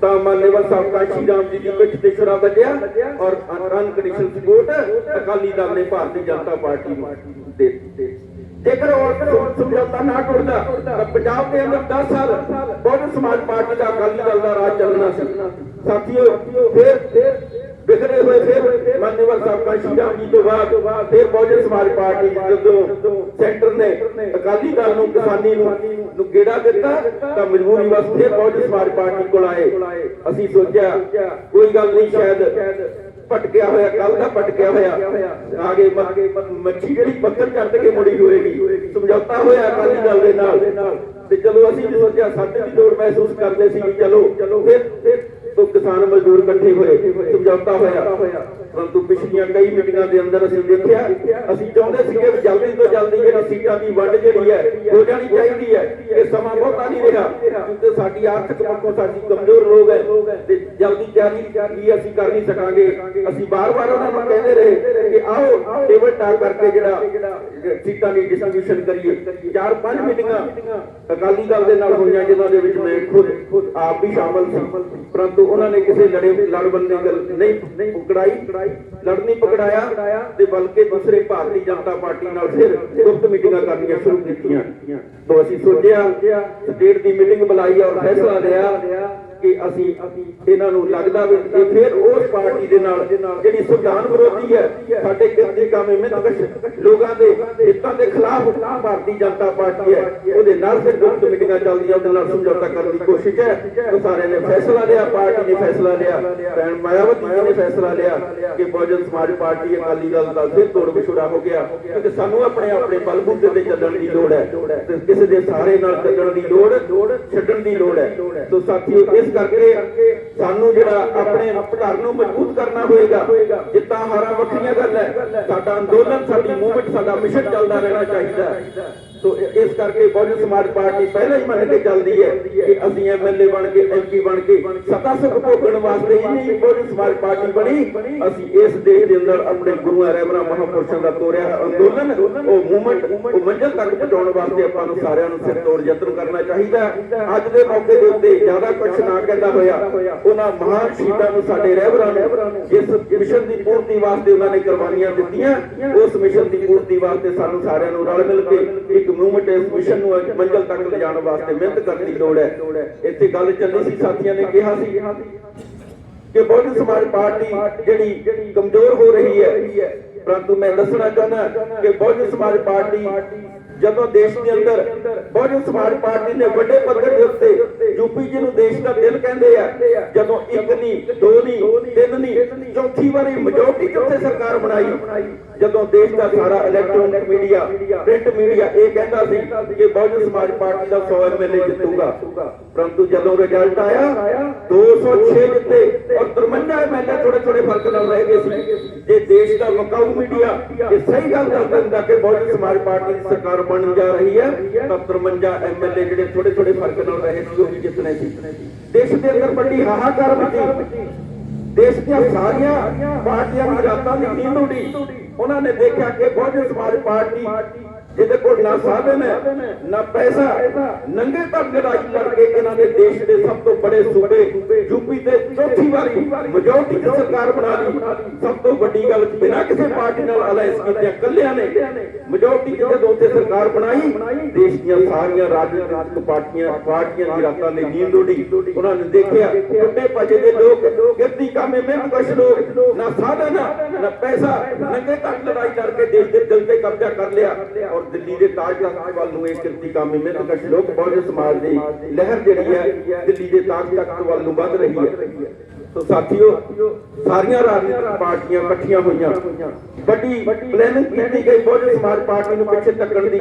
ਤਾਂ ਮਾਨੇਵਲ ਸਾਹਿਬ ਕਾਸ਼ੀ ਰਾਮ ਜੀ ਦੀ ਪਿੱਠ ਤੇ ਛੁਰਾ ਵੱਜਿਆ ਔਰ ਅਨਕੰਡੀਸ਼ਨਲ ਸਪੋਰਟ ਅਕਾਲੀ ਦਲ ਨੇ ਭਾਰਤੀ ਜਨਤਾ ਪਾਰਟੀ ਨੂੰ ਦੇ ਦਿੱਤੀ। ਜੇਕਰ ਔਰਤ ਸਮਝੌਤਾ ਨਾ ਟੁੱਟਦਾ, ਤਾਂ ਪੰਜਾਬ ਦੇ ਅੰਦਰ 10 ਸਾਲ ਬਹੁਜਨ ਸਮਾਜ ਪਾਰਟੀ ਦਾ ਅਕਾਲੀ ਦਲ ਦਾ ਰਾਜ ਚੱਲਣਾ ਸੀ। ਸਾਥੀਓ, ਫਿਰ ਬਿਖਰੇ ਹੋਏ ਫਿਰ ਮਾਨੇਵਲ ਸਾਹਿਬ ਕਾਸ਼ੀ ਤੋਂ ਬਾਅਦ ਫਿਰ ਬਹੁਜਨ ਸਮਾਜ ਪਾਰਟੀ ਜਦੋਂ ਸੈਂਟਰ ਨੇ ਅਕਾਲੀ ਦਲ ਨੂੰ, ਕਿਸਾਨੀ ਨੂੰ ਗੇੜਾ ਦਿੱਤਾ, ਤਾਂ ਮਜਬੂਰੀ ਵਸ ਫਿਰ ਬਹੁਜਨ ਸਮਾਜ ਪਾਰਟੀ ਕੋਲ ਆਏ। ਅਸੀਂ ਸੋਚਿਆ, ਕੋਈ ਗੱਲ ਨਹੀਂ, ਸ਼ਾਇਦ ਭਟਕਿਆ ਹੋਇਆ ਕੱਲ ਦਾ ਭਟਕਿਆ ਹੋਇਆ, ਆਗੇ ਮੱਛੀ ਜਿਹੜੀ ਪੱਥਰ ਚੱਟ ਕੇ ਮੁੜੀ ਹੋਏਗੀ, ਸਮਝੌਤਾ ਹੋਇਆ ਅਕਾਲੀ ਦਲ ਦੇ ਨਾਲ। ਤੇ ਚਲੋ ਅਸੀਂ ਵੀ ਸੋਚਿਆ, ਸਾਡੇ ਵੀ ਲੋੜ ਮਹਿਸੂਸ ਕਰਦੇ ਸੀ ਕਿ ਚਲੋ, ਫਿਰ ਤੋਂ ਕਿਸਾਨ ਮਜ਼ਦੂਰ ਇਕੱਠੇ ਹੋਏ, ਸਮਝੌਤਾ ਹੋਇਆ। ਪਰੰਤੂ ਪਿਛਲੀਆਂ ਕਈ ਮੀਟਿੰਗਾਂ ਦੇ ਅੰਦਰ ਅਸੀਂ ਦੇਖਿਆ, ਅਸੀਂ ਚਾਹੁੰਦੇ ਸੀਗੇ ਵੀ ਜਲਦੀ ਤੋਂ ਜਲਦੀ ਜਿਹੜੀ ਸੀਟਾਂ ਦੀ ਵੰਡ ਜਿਹੜੀ ਹੈ, ਹੋ ਜਾਣੀ ਚਾਹੀਦੀ ਹੈ। ਇਹ ਸਮਾਂ ਬਹੁਤਾ ਨਹੀਂ ਰਿਹਾ, ਕਿਉਂਕਿ ਸਾਡੀ ਆਰਥਿਕ ਪੱਖੋਂ ਸਾਡੀ ਕਮਜ਼ੋਰ ਲੋਕ ਹੈ ਤੇ ਜਲਦੀ ਤਿਆਰੀ ਕੀ ਅਸੀਂ ਕਰ ਨਹੀਂ ਸਕਾਂਗੇ। ਅਸੀਂ ਬਾਰ-ਬਾਰ ਉਹਨਾਂ ਨੂੰ ਕਹਿੰਦੇ ਰਹੇ ਕਿ ਆਓ ਟੇਬਲ ਟਾਕ ਕਰਕੇ ਜਿਹੜਾ ਸੀਟਾਂ ਦੀ ਡਿਸਟ੍ਰੀਬਿਊਸ਼ਨ ਕਰੀਏ। ਚਾਰ ਪੰਜ ਮੀਟਿੰਗਾਂ ਅਕਾਲੀ ਦਲ ਦੇ ਨਾਲ ਹੋਈਆਂ, ਜਿਨ੍ਹਾਂ ਦੇ ਵਿੱਚ ਮੈਂ ਖੁਦ ਆਪ ਵੀ ਸ਼ਾਮਲ ਸੀ। ਪਰੰਤੂ ਉਹਨਾਂ ਨੇ ਕਿਸੇ ਲੜੇ ਲੜਬੰਦ ਦੀ ਗੱਲ ਨਹੀਂ ਨਹੀਂ ਪਕੜਾਈ। ਲੜ ਨਹੀਂ ਪਕੜਾਇਆ ਤੇ ਬਲਕਿ ਦੂਸਰੇ ਭਾਰਤੀ ਜਨਤਾ ਪਾਰਟੀ ਨਾਲ ਫਿਰ ਗੁਪਤ ਮੀਟਿੰਗਾਂ ਕਰਨੀਆਂ ਸ਼ੁਰੂ ਕੀਤੀਆਂ। ਤੋਂ ਅਸੀਂ ਸੋਚਿਆ, ਸਟੇਟ ਦੀ ਮੀਟਿੰਗ ਬੁਲਾਈ ਔਰ ਫੈਸਲਾ ਲਿਆ। ਕਿ ਅਸੀਂ ਇਹਨਾਂ ਨੂੰ ਲੱਗਦਾ ਵੀ ਇਹ ਫਿਰ ਉਸ ਪਾਰਟੀ ਦੇ ਨਾਲ ਜਿਹੜੀ ਸੰਵਿਧਾਨ ਵਿਰੋਧੀ ਹੈ, ਸਾਡੇ ਕਿਰਤੀ ਕਾਮੇ ਮਿੱਤਕਸ਼ ਲੋਕਾਂ ਦੇ ਹਿੱਤਾਂ ਦੇ ਖਿਲਾਫ ਭਾਰਤੀ ਜਨਤਾ ਪਾਰਟੀ ਹੈ, ਉਹਦੇ ਨਾਲ ਫਿਰ ਗੁਪਤ ਮੀਟਿੰਗਾਂ ਚੱਲਦੀਆਂ, ਉਹਦੇ ਨਾਲ ਸਮਝੌਤਾ ਕਰਨ ਦੀ ਕੋਸ਼ਿਸ਼ ਹੈ। ਉਹ ਸਾਰਿਆਂ ਨੇ ਫੈਸਲਾ ਲਿਆ, ਪਾਰਟੀ ਨੇ ਫੈਸਲਾ ਲਿਆ, ਭੈਣ ਮਾਇਆਵਤੀ ਜੀ ਨੇ ਫੈਸਲਾ ਲਿਆ ਕਿ ਬਹੁਜਨ ਸਮਾਜ ਪਾਰਟੀ ਅਕਾਲੀ ਦਲ ਦਾ ਫਿਰ ਤੋੜ ਵਿਛੋੜਾ ਹੋ ਗਿਆ, ਕਿਉਂਕਿ ਸਾਨੂੰ ਆਪਣੇ ਆਪਣੇ ਬਲਬੂਤੇ ਤੇ ਚੱਲਣ ਦੀ ਲੋੜ ਹੈ ਤੇ ਕਿਸੇ ਦੇ ਸਾਰੇ ਨਾਲ ਚੱਲਣ ਦੀ ਲੋੜ, ਛੱਡਣ ਦੀ ਲੋੜ ਹੈ। ਸੋ ਸਾਥੀਓ, ਇਸ ਕਰਕੇ ਸਾਨੂੰ ਜਿਹੜਾ ਆਪਣੇ ਘਰ ਨੂੰ ਮਜ਼ਬੂਤ ਕਰਨਾ ਹੋਏਗਾ ਜਿੱਦਾਂ ਹਾਰਾਂ ਵੱਖਰੀਆਂ ਗੱਲ ਹੈ। ਸਾਡਾ ਅੰਦੋਲਨ, ਸਾਡੀ ਮੂਵਮੈਂਟ ਸਾਡਾ ਮਿਸ਼ਨ ਚੱਲਦਾ ਰਹਿਣਾ ਚਾਹੀਦਾ ਹੈ। ਸੋ ਇਸ ਕਰਕੇ ਬਹੁਜਨ ਸਮਾਜ ਪਾਰਟੀ ਪਹਿਲਾਂ ਹੀ ਮੰਨ ਕੇ ਚੱਲਦੀ ਹੈ ਕਿ ਅਸੀਂ ਐਮਐਲਏ ਬਣ ਕੇ ਐਮਪੀ ਬਣ ਕੇ ਸਤਾ ਸੁਖ ਭੋਗਣ ਵਾਸਤੇ ਹੀ ਨਹੀਂ ਬਹੁਜਨ ਸਮਾਜ ਪਾਰਟੀ ਬਣੀ। ਅਸੀਂ ਇਸ ਦੇਸ਼ ਦੇ ਅੰਦਰ ਆਪਣੇ ਗੁਰੂਆਂ ਰਹਿਬਰਾਂ ਮਹਾਂਪੁਰਸ਼ਾਂ ਦਾ ਤੋਰਿਆ ਅੰਦੋਲਨ, ਉਹ ਮੂਵਮੈਂਟ, ਉਹ ਮੰਜ਼ਿਲ ਤੱਕ ਪਹੁੰਚਾਉਣ ਵਾਸਤੇ ਆਪਾਂ ਨੂੰ ਸਾਰਿਆਂ ਨੂੰ ਸਿਰ ਤੋੜ ਯਤਨ ਕਰਨਾ ਚਾਹੀਦਾ ਅੱਜ ਦੇ ਮੌਕੇ ਦੇ ਉੱਤੇ ਜ਼ਿਆਦਾ ਕੁਝ ਨਾ ਕਹਿੰਦਾ ਹੋਇਆ, ਉਹਨਾਂ ਮਹਾਨ ਸ਼ਹੀਦਾਂ ਨੂੰ ਸਾਡੇ ਰਹਿਬਰਾਂ ਨੂੰ ਜਿਸ ਮਿਸ਼ਨ ਦੀ ਪੂਰਤੀ ਵਾਸਤੇ ਉਹਨਾਂ ਨੇ ਕੁਰਬਾਨੀਆਂ ਦਿੱਤੀਆਂ, ਉਸ ਮਿਸ਼ਨ ਦੀ ਪੂਰਤੀ ਵਾਸਤੇ ਸਾਨੂੰ ਸਾਰਿਆਂ ਨੂੰ ਰਲ ਮਿਲ ਕੇ ਇੱਕ ਮੂਵਮੈਂਟ ਇਸ ਮਿਸ਼ਨ ਨੂੰ ਅੱਜ ਮੰਜ਼ਿਲ ਤੱਕ ਲਿਜਾਣ ਵਾਸਤੇ ਮਿਹਨਤ ਕਰਨ ਦੀ ਲੋੜ ਹੈ। ਇੱਥੇ ਗੱਲ ਚੱਲੀ ਸੀ, ਸਾਥੀਆਂ ਨੇ ਕਿਹਾ ਸੀ ਕਿ ਬਹੁਜਨ ਸਮਾਜ ਪਾਰਟੀ ਜਿਹੜੀ ਕਮਜ਼ੋਰ ਹੋ ਰਹੀ ਹੈ, ਪਰੰਤੂ ਮੈਂ ਦੱਸਣਾ ਚਾਹੁੰਦਾ ਕਿ ਬਹੁਜਨ ਸਮਾਜ ਪਾਰਟੀ ਜਦੋਂ ਦੇਸ਼ ਦੇ ਅੰਦਰ ਬਹੁਜਨ ਸਮਾਜ ਪਾਰਟੀ ਨੇ ਵੱਡੇ ਪੱਧਰ ਦੇ ਉੱਤੇ ਯੂਪੀ ਜੀ ਨੂੰ ਦੇਸ਼ ਦਾ ਦਿਲ ਕਹਿੰਦੇ ਆ, ਜਦੋਂ ਇੱਕ ਨਹੀਂ, ਦੋ ਨਹੀਂ, ਤਿੰਨ ਨਹੀਂ, ਚੌਥੀ ਵਾਰੀ ਮੈਜੋਰਟੀ ਜਿੱਥੇ ਸਰਕਾਰ ਬਣਾਈ। ਜਦੋਂ ਦੇਸ਼ ਦਾ ਸਾਰਾ ਇਲੈਕਟ੍ਰੋਨਿਕ ਮੀਡੀਆ ਪ੍ਰਿੰਟ ਮੀਡੀਆ ਇਹ ਕਹਿੰਦਾ ਸੀ ਕਿ ਬਹੁਜਨ ਸਮਾਜ ਪਾਰਟੀ ਦਾ 100 ਐਮਐਲਏ ਜਿੱਤੂਗਾ। ਪਰੰਤੂ ਜਦੋਂ ਰਿਜ਼ਲਟ ਆਇਆ 206 ਜਿੱਤੇ ਔਰ 53 ਐਮਐਲਏ ਥੋੜੇ ਥੋੜੇ ਫ਼ਰਕ ਨਾਲ ਰਹਿ ਗਏ ਸੀ। ਜੇ ਦੇਸ਼ ਦਾ ਮਕਾਊ ਮੀਡੀਆ ਇਹ ਸਹੀ ਗੱਲ ਦੱਸ ਕਿ ਬਹੁਜਨ ਸਮਾਜ ਪਾਰਟੀ ਦੀ ਸਰਕਾਰ ਬਣਨ ਜਾ ਰਹੀ ਹੈ, ਤਾਂ 53 ਐਮਐਲਏ ਜਿਹੜੇ ਥੋੜੇ ਥੋੜੇ ਫ਼ਰਕ ਨਾਲ ਰਹੇ ਸੀ ਉਹ ਵੀ ਜਿੱਤਣੇ ਸੀ। ਦੇਸ਼ ਦੇ ਅੰਦਰ ਵੱਡੀ ਹਾਹਾਕਾਰ ਮਚੀ ਦੇਸ਼ ਦੀਆਂ ਸਾਰੀਆਂ ਪਾਰਟੀਆਂ ਦੀ ਰਾਤਾਂ ਦੀ ਨੀਂਦ ਉੱਡੀ। ਉਹਨਾਂ ਨੇ ਦੇਖਿਆ ਕਿ ਬਹੁਜਨ ਸਮਾਜ ਪਾਰਟੀ ਜਿਹਦੇ ਕੋਲ ਨਾ ਸਾਧਨ ਹੈ ਨਾ ਪੈਸਾ, ਨੰਗੇ ਤਾਂ ਲੜਾਈ ਲੜ ਇਹਨਾਂ ਨੇ ਦੇਸ਼ ਦੇ ਸਭ ਤੋਂ ਬੜੇ ਸੂਬੇ ਯੂਪੀ ਤੇ ਚੌਥੀ ਵਾਰੀ ਮੈਜੋਰਟੀ ਦੀ ਸਰਕਾਰ ਬਣਾ ਲਈ। ਸਭ ਤੋਂ ਵੱਡੀ ਗੱਲ, ਬਿਨਾਂ ਕਿਸੇ ਪਾਰਟੀ ਨਾਲ ਅਲਾਈਅੰਸ ਕੀਤੇ ਇਕੱਲਿਆਂ ਨੇ ਮੈਜੋਰਟੀ ਜਦੋਂ ਉੱਥੇ ਸਰਕਾਰ ਬਣਾਈ, ਦੇਸ਼ ਦੀਆਂ ਸਾਰੀਆਂ ਰਾਜਨੀਤਿਕ ਪਾਰਟੀਆਂ ਪਾਰਟੀਆਂ ਦੀ ਰਾਤਾਂ ਲਈ ਨੀਂਦ ਉੱਡੀ ਉਹਨਾਂ ਨੇ ਦੇਖਿਆ, ਟੁੱਟੇ ਭੱਜੇ ਦੇ ਲੋਕ, ਗਿਰਦੀ ਕਾਮੇ ਮਿਹਨਤ ਕਸ਼ ਲੋਕ, ਨਾ ਸਾਧਨ, ਨਾ ਪੈਸਾ, ਨੰਗੇ ਤੱਕ ਲੜਾਈ ਲੜ ਦੇਸ਼ ਦੇ ਦਿਲ ਤੇ ਕਬਜ਼ਾ ਕਰ ਲਿਆ। ਔਰ ਦਿੱਲੀ ਦੇ ਤਾਜ ਤਖਤ ਵੱਲ ਨੂੰ ਇਹ ਕਿਰਤੀ ਕਾਮੇ ਮਿਹਨਤ ਕਸ਼ ਲੋਕ ਬਹੁਜਨ ਸਮਾਜ ਦੀ ਲਹਿਰ ਜਿਹੜੀ ਹੈ ਦਿੱਲੀ ਦੇ ਤਾਜ ਤਖਤ ਵੱਲ ਨੂੰ ਵੱਧ ਰਹੀ ਹੈ। ਸੋ ਸਾਥੀਓ, ਸਾਰੀਆਂ ਰਾਜਨੀਤਿਕ ਪਾਰਟੀਆਂ ਇਕੱਠੀਆਂ ਹੋਈਆਂ। ਵੱਡੀ ਪਲੈਨਿੰਗ ਕੀਤੀ ਗਈ ਬਹੁਜਨ ਸਮਾਜ ਪਾਰਟੀ ਨੂੰ ਪਿੱਛੇ ਧੱਕਣ ਦੀ।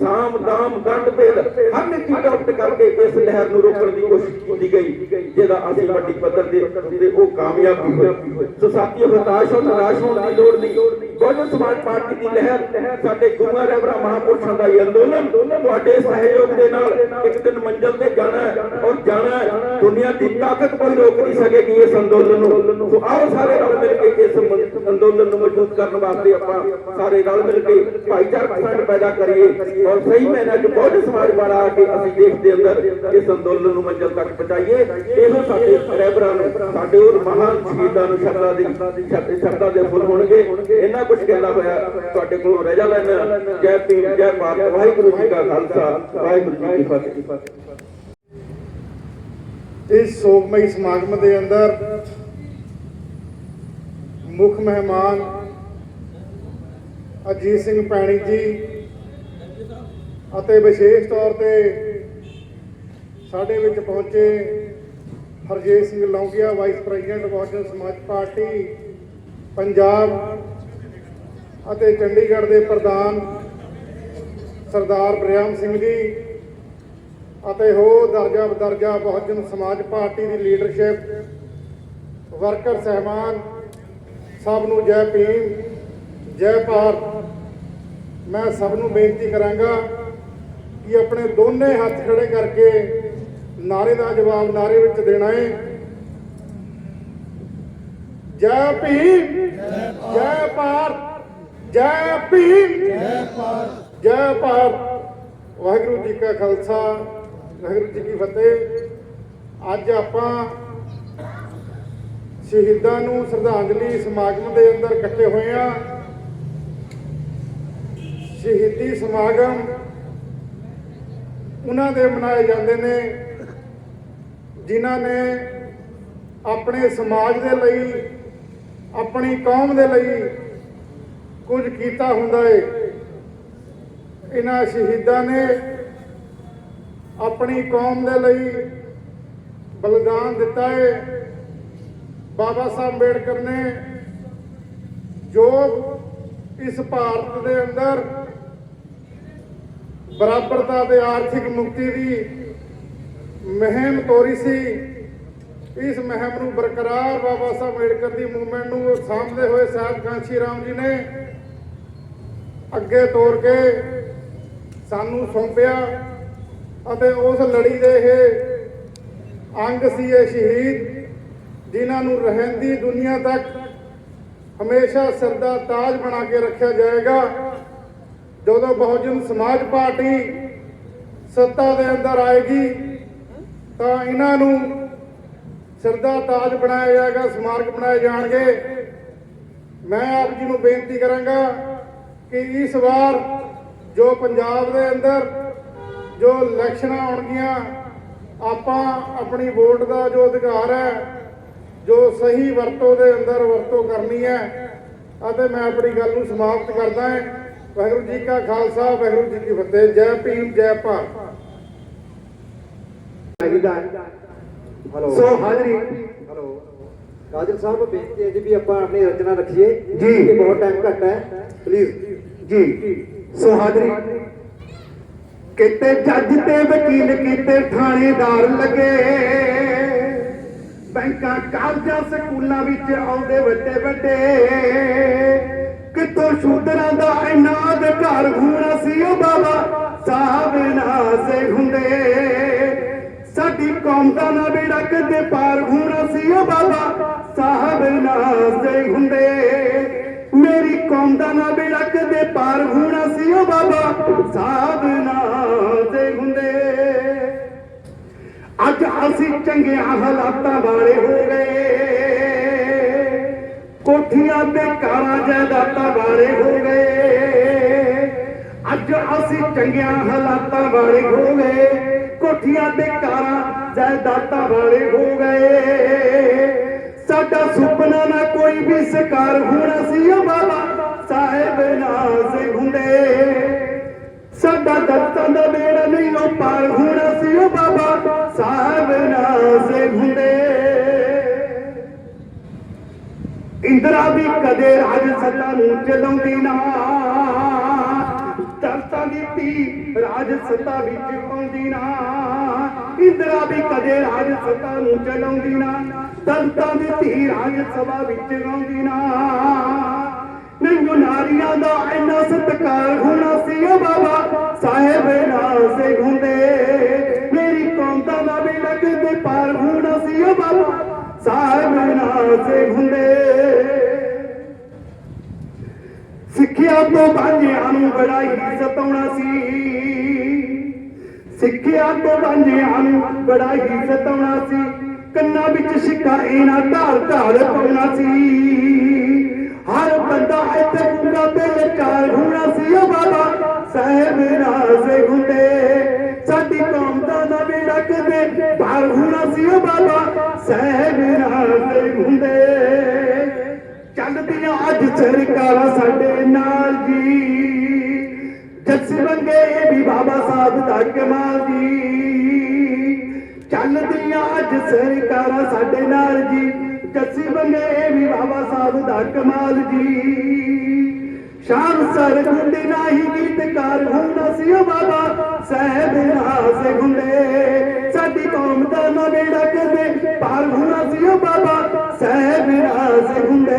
ਸਾਮ ਦਾਮ ਦੰਡ ਭੇਦ ਹਰ ਨੀਤੀ ਅਡਾਪਟ ਕਰਕੇ ਇਸ ਲਹਿਰ ਨੂੰ ਰੋਕਣ ਦੀ ਕੋਸ਼ਿਸ਼ ਕੀਤੀ ਗਈ, ਜਿਹਦਾ ਅਸੀਂ ਵੱਡੀ ਪੱਧਰ ਦੇ ਤੇ ਉਹ ਕਾਮਯਾਬ ਵੀ ਹੋਏ। ਸੋ ਸਾਥੀਓ, ਹਤਾਸ਼ ਹੋਣ, ਨਿਰਾਸ਼ ਹੋਣ ਦੀ ਲੋੜ ਨਹੀਂ। ਬਹੁਜਨ ਸਮਾਜ ਪਾਰਟੀ ਦੀ ਲਹਿਰ, ਸਾਡੇ ਗੁਰੂਆਂ ਰਹਿਬਰਾਂ ਮਹਾਂਪੁਰਸ਼ਾਂ ਦਾ ਇਹ ਅੰਦੋਲਨ, ਤੁਹਾਡੇ ਸਹਿਯੋਗ ਦੇ ਨਾਲ ਇੱਕ ਦਿਨ ਮੰਜ਼ਲ ਤੇ ਜਾਣਾ ਔਰ ਜਾਣਾ ਹੈ। ਦੁਨੀਆ ਦੀ ਤਾਕਤ ਕੋਈ ਰੋਕ ਨਹੀਂ ਸਕੇਗੀ ਇਸ ਅੰਦੋਲਨ ਨੂੰ। ਸੋ ਆਓ ਸਾਰੇ ਰਲ ਮਿਲ ਕੇ ਇਸ ਅੰਦੋਲਨ ਨੂੰ ਮਜ਼ਬੂਤ ਕਰਨ ਵਾਸਤੇ ਆਪਾਂ ਸਾਰੇ ਰਲ ਮਿਲ ਕੇ ਭਾਈਚਾਰਕ ਸੰਡ ਪੈਦਾ ਕਰੀਏ। ਔਰ ਸਹੀ ਮੈਨਾਂ 'ਚ ਬਹੁਜਨ ਸਮਾਜ ਵਾਲਾ ਆ ਕੇ ਅਸੀਂ ਦੇਸ਼ ਦੇ ਅੰਦਰ ਇਸ ਅੰਦੋਲਨ ਨੂੰ ਮੰਜ਼ਲ ਤੱਕ ਪਹੁੰਚਾਈਏ। ਇਹੋ ਸਾਡੇ ਰਹਿਬਰਾਂ ਨੂੰ, ਸਾਡੇ ਉਹ ਮਹਾਨ ਸ਼ਹੀਦਾਂ ਨੂੰ ਸ਼ਰਧਾ ਦੇ ਸ਼ਰਧਾ ਦੇ ਫੁੱਲ ਹੋਣਗੇ। ਇੰਨਾ ਕੁਝ ਕਹਿੰਦਾ ਹੋਇਆ ਤੁਹਾਡੇ ਕੋਲੋਂ ਰਜਾ ਲੈਣਾ ਜੈ ਭੀਮ, ਜੈ ਭਾਰਤ। ਵਾਹਿਗੁਰੂ ਜੀ ਕਾ ਖਾਲਸਾ। ਵਾਹਿਗੁਰੂ ਜੀ ਕੀ ਫਤਿਹ। ਇਸ ਸੋਗਮਈ ਸਮਾਗਮ ਦੇ ਅੰਦਰ ਮੁੱਖ ਮਹਿਮਾਨ ਅਜੀਤ ਸਿੰਘ ਪੈਣੀ ਜੀ ਅਤੇ ਵਿਸ਼ੇਸ਼ ਤੌਰ ਤੇ ਸਾਡੇ ਵਿੱਚ ਪਹੁੰਚੇ Harjit Singh Longia vice president Bahujan Samaj party Punjab ਅਤੇ ਚੰਡੀਗੜ੍ਹ ਦੇ ਪ੍ਰਧਾਨ ਸਰਦਾਰ ਬਰਿਆਮ ਸਿੰਘ ਜੀ ਅਤੇ ਹੋਰ ਦਰਜਾ ਬਦਰਜਾ ਬਹੁਜਨ ਸਮਾਜ ਪਾਰਟੀ ਦੀ ਲੀਡਰਸ਼ਿਪ ਵਰਕਰ ਸਹਿਬਾਨ, ਸਭ ਨੂੰ ਜੈ ਭੀਮ, ਜੈ ਭਾਰਤ। ਮੈਂ ਸਭ ਨੂੰ ਬੇਨਤੀ ਕਰਾਂਗਾ ਕਿ ਆਪਣੇ ਦੋਨੇ ਹੱਥ ਖੜੇ ਕਰਕੇ ਨਾਰੇ ਦਾ ਜਵਾਬ ਨਾਰੇ ਵਿੱਚ ਦੇਣਾ ਹੈ ਜੈ ਭੀਮ, ਜੈ ਭਾਰਤ, ਜੈ ਭੀਮ, ਜੈ ਭਾਰਤ। ਜੈ ਭਾਰਤ। ਵਾਹਿਗੁਰੂ ਜੀ ਕਾ ਖਾਲਸਾ। ਵਾਹਿਗੁਰੂ ਜੀ ਕੀ ਫਤਿਹ। ਅੱਜ ਆਪਾਂ ਸ਼ਹੀਦਾਂ ਨੂੰ ਸ਼ਰਧਾਂਜਲੀ ਸਮਾਗਮ ਦੇ ਅੰਦਰ ਇਕੱਠੇ ਹੋਏ ਆ ਸ਼ਹੀਦੀ ਸਮਾਗਮ ਉਹਨਾਂ ਦੇ ਮਨਾਏ ਜਾਂਦੇ ਨੇ, ਜਿਨ੍ਹਾਂ ਨੇ ਆਪਣੇ ਸਮਾਜ ਦੇ ਲਈ, ਆਪਣੀ ਕੌਮ ਦੇ ਲਈ ਕੁਝ ਕੀਤਾ ਹੁੰਦਾ ਏ। ਇਹਨਾਂ ਸ਼ਹੀਦਾਂ ਨੇ ਆਪਣੀ ਕੌਮ ਦੇ ਲਈ ਬਲਿਦਾਨ ਦਿੱਤਾ ਹੈ ਬਾਬਾ ਸਾਹਿਬ ਅੰਬੇਡਕਰ ਨੇ ਜੋ ਇਸ ਭਾਰਤ ਦੇ ਅੰਦਰ ਬਰਾਬਰਤਾ ਤੇ ਆਰਥਿਕ ਮੁਕਤੀ ਦੀ ਮਹਿਮ ਤੋਰੀ ਸੀ, ਇਸ ਮੁਹਿੰਮ ਨੂੰ ਬਰਕਰਾਰ ਬਾਬਾ ਸਾਹਿਬ ਅੰਬੇਡਕਰ ਦੀ ਮੂਵਮੈਂਟ ਨੂੰ ਸਾਹਮਣੇ ਹੋਏ ਸਾਹਿਬ ਕਾਂਸ਼ੀ ਰਾਮ ਜੀ ਨੇ ਅੱਗੇ ਤੋਰ ਕੇ ਸਾਨੂੰ ਸੌਂਪਿਆ। ਅਤੇ ਉਸ ਲੜੀ ਦੇ ਇਹ ਅੰਗ ਸੀ ਇਹ ਸ਼ਹੀਦ, ਜਿਨ੍ਹਾਂ ਨੂੰ ਰਹਿੰਦੀ ਦੁਨੀਆ ਤੱਕ ਹਮੇਸ਼ਾ ਸਿਰਦਾ ਤਾਜ ਬਣਾ ਕੇ ਰੱਖਿਆ ਜਾਏਗਾ। ਜਦੋਂ ਬਹੁਜਨ ਸਮਾਜ ਪਾਰਟੀ ਸੱਤਾ ਦੇ ਅੰਦਰ ਆਏਗੀ, ਤਾਂ ਇਹਨਾਂ ਨੂੰ ਸਿਰਦਾ ਤਾਜ ਬਣਾਇਆ ਜਾਏਗਾ, ਸਮਾਰਕ ਬਣਾਏ ਜਾਣਗੇ। ਮੈਂ ਆਪ ਜੀ ਨੂੰ ਬੇਨਤੀ ਕਰਾਂਗਾ ਕਿ ਇਸ ਵਾਰ ਜੋ ਪੰਜਾਬ ਦੇ ਅੰਦਰ ਜੋ ਇਲੈਕਸ਼ਨਾਂ ਆਉਣਗੀਆਂ ਆਪਾਂ ਆਪਣੀ ਵੋਟ ਦਾ ਜੋ ਅਧਿਕਾਰ ਹੈ ਜੋ ਸਹੀ ਵਰਤੋਂ ਦੇ ਅੰਦਰ ਵਰਤੋਂ ਕਰਨੀ ਹੈ ਅਤੇ ਮੈਂ ਆਪਣੀ ਗੱਲ ਨੂੰ ਸਮਾਪਤ ਕਰਦਾ ਹਾਂ। ਵਾਹਿਗੁਰੂ ਜੀ ਕਾ ਖਾਲਸਾ ਵਾਹਿਗੁਰੂ ਜੀ ਕੀ ਫਤਿਹ। ਜੈ ਭੀਮ ਜੈ ਭਾਰਤ। ਹਲੋ ਸੋ ਹਾਜ਼ਰੀ। ਹਲੋ। ਕਾਜਲ ਸਾਹਿਬ ਬੇਨਤੀ ਹੈ ਜੀ ਵੀ ਆਪਾਂ ਆਪਣੀ ਰਚਨਾ ਰੱਖੀਏ। ਜੀ। ਬਹੁਤ ਟਾਈਮ ਘੱਟ ਹੈ। ਪਲੀਜ਼ ਜੀ। ਸੋ ਹਾਜ਼ਰੀ। ਕਿਤੇ ਜੱਜ ਤੇ ਵਕੀਲ ਕੀਤੇ ਥਾਣੇਦਾਰ ਲੱਗੇ। ਬੈਂਕਾਂ, ਕਾਲਜਾਂ, ਸਕੂਲਾਂ ਵਿੱਚ ਆਉਂਦੇ ਵੱਡੇ ਵੱਡੇ। ਕਿਤੋਂ ਸ਼ੂਦਰਾਂ ਦਾ ਇੰਨਾ ਅਧਿਕਾਰ ਹੋਣਾ ਸੀ ਉਹ ਬਾਬਾ ਸਾਹਿਬ ਨਾਜ਼ੇ ਹੁੰਦੇ। ਸਾਡੀ ਕੌਮ ਦਾ ਨਾ ਬੇੜਾ ਕਦੇ ਪਾਰ ਹੋਣਾ ਸੀ ਉਹ ਬਾਬਾ ਸਾਹਿਬ ਨਾਜ਼ੇ ਹੁੰਦੇ। ਮੇਰੀ ਕੌਮ ਦਾ ਨਾ ਬੇੜਾ ਕਦੇ ਪਾਰ ਹੋਣਾ ਸੀ ਓ ਬਾਬਾ ਸਾਹਿਬ ਨਾਜ਼ੇ ਹੁੰਦੇ। ਅੱਜ ਅਸੀਂ ਚੰਗਿਆਂ ਹਾਲਾਤਾਂ ਵਾਲੇ ਹੋ ਗਏ। ਕੋਠੀਆਂ ਤੇ ਕਾਰਾਂ ਜਾਇਦਾਦਾਂ ਵਾਲੇ ਹੋ ਗਏ। ਅੱਜ ਅਸੀਂ ਚੰਗਿਆਂ ਹਾਲਾਤਾਂ ਵਾਲੇ ਹੋ ਗਏ। ਕੋਠੀਆਂ ਤੇ ਕਾਰਾਂ ਜਾਇਦਾਦਾਂ ਵਾਲੇ ਹੋ ਗਏ। ਸਾਡਾ ਸੁਪਨਾ ਨਾ ਕੋਈ ਵੀ ਸਕਾਰ ਹੋਣਾ ਸੀ ਓ ਬਾਬਾ ਸਾਹਿਬ ਨਾਜ਼ੇ ਹੁੰਦੇ। ਸਾਡਾ ਦਰਤਾਂ ਦਾ ਬੇੜਾ ਨਹੀਂ, ਉਹ ਪਾਰ ਹੋਣਾ ਸੀ, ਉਹ ਬਾਬਾ ਸਾਹਿਬ ਨਾਜ਼ੇ ਹੁੰਦੇ। ਇੰਦਰਾ ਵੀ ਕਦੇ ਰਾਜ ਸੱਤਾ ਨੂੰ ਚਲਾਉਂਦੀ ਨਾ। ਦਰਤਾਂ ਦੀ ਧੀ ਰਾਜ ਸੱਤਾ ਵਿੱਚ ਪਾਉਂਦੀ ਨਾ। ਇੰਦਰਾ ਵੀ ਕਦੇ ਰਾਜ ਸੱਤਾ ਨੂੰ ਚਲਾਉਂਦੀ ਨਾ। ਸੰਤਾਂ ਦੀ ਧੀ ਰਾਜ ਸਭਾ ਵਿੱਚ ਗਾਉਂਦੀ ਨਾ। ਮੈਨੂੰ ਨਾਰੀਆਂ ਦਾ ਇੰਨਾ ਸਤਿਕਾਰ ਹੋਣਾ ਸੀ ਓ ਬਾਬਾ ਸਾਹਿਬ ਨਾਜ਼ੇ ਹੁੰਦੇ। ਮੇਰੀ ਕੌਮ ਦਾ ਵੀ ਲੱਗਦੇ ਪਾਰ ਹੋਣਾ ਸੀ ਓ ਬਾਬਾ ਸਾਹਿਬ ਨਾਜ਼ੇ ਹੁੰਦੇ। ਸਿੱਖਿਆ ਤੋਂ ਬਾਂਝਿਆਂ ਨੂੰ ਬੜਾ ਹੀ ਸਤਾਉਣਾ ਸੀ। ਸਿੱਖਿਆ ਤੋਂ ਬਾਂਝਿਆਂ ਨੂੰ ਬੜਾ ਹੀ ਸਤਾਉਣਾ ਸੀ। ਕੰਨਾਂ ਵਿੱਚ ਸਿੱਕਾ ਇਹਨਾਂ ਧਾਰ ਧਾਰ ਪਾਉਣਾ ਸੀ। ਹਰ ਬੰਦਾ ਇੱਥੇ ਗੁੰਗਾ ਤੇ ਲਚਾਰ ਹੋਣਾ ਸੀ। ਉਹ ਬਾਬਾ ਸਾਹਿਬ ਨਾਜ਼ੇ ਹੁੰਦੇ। ਸਾਡੀ ਕੌਮ ਦਾ ਨਾ ਬੇੜਾ ਕਦੇ ਭਾਰ ਹੋਣਾ ਸੀ। ਉਹ ਬਾਬਾ ਸਾਹਿਬ ਰਾਜੇ ਹੁੰਦੇ। ਚੱਲਦੀਆਂ ਅੱਜ ਸਰਕਾਰਾਂ ਸਾਡੇ ਨਾਲ ਜੀ। ਜੱਸ ਬੰਗੇ ਇਹ ਵੀ ਬਾਬਾ ਸਾਹਿਬ ਦਾ ਕਮਾਲ ਜੀ। ਚੱਲਦੀਆਂ ਅੱਜ ਸਰਕਾਰਾਂ ਸਾਡੇ ਨਾਲ ਜੀ। ਜੱਸੀ ਬੰਗੇ ਵੀ ਬਾਬਾ ਸਾਹਿਬ ਦਾ ਕਮਾਲ ਜੀ। ਸ਼ਾਮ ਸਰ ਗੁੰਡੀ ਨਹੀਂ ਗੀਤਕਾਰ ਹੋਣਾ ਸੀ ਉਹ ਬਾਬਾ ਸਹਿਬ ਨਾਜ਼ੇ ਹੁੰਦੇ ਸਾਡੀ ਕੌਮ ਦਾ ਨਾ ਬੇੜਾ ਕਦੇ ਪਾਰ ਹੋਣਾ ਸੀ ਓ ਬਾਬਾ ਸਾਹਿਬ ਨਾਜ਼ੇ ਹੁੰਦੇ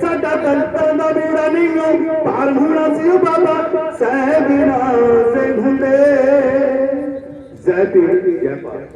ਸਾਡਾ ਦਲਤਾਂ ਦਾ ਬੇੜਾ ਨਹੀਂ ਓ ਪਾਰ ਹੋਣਾ ਸੀ ਉਹ ਬਾਬਾ ਸਹਿਬ ਨਾਜ਼ੇ ਹੁੰਦੇ ਜੈ ਪੀਰ ਜੈ ਪਾਰ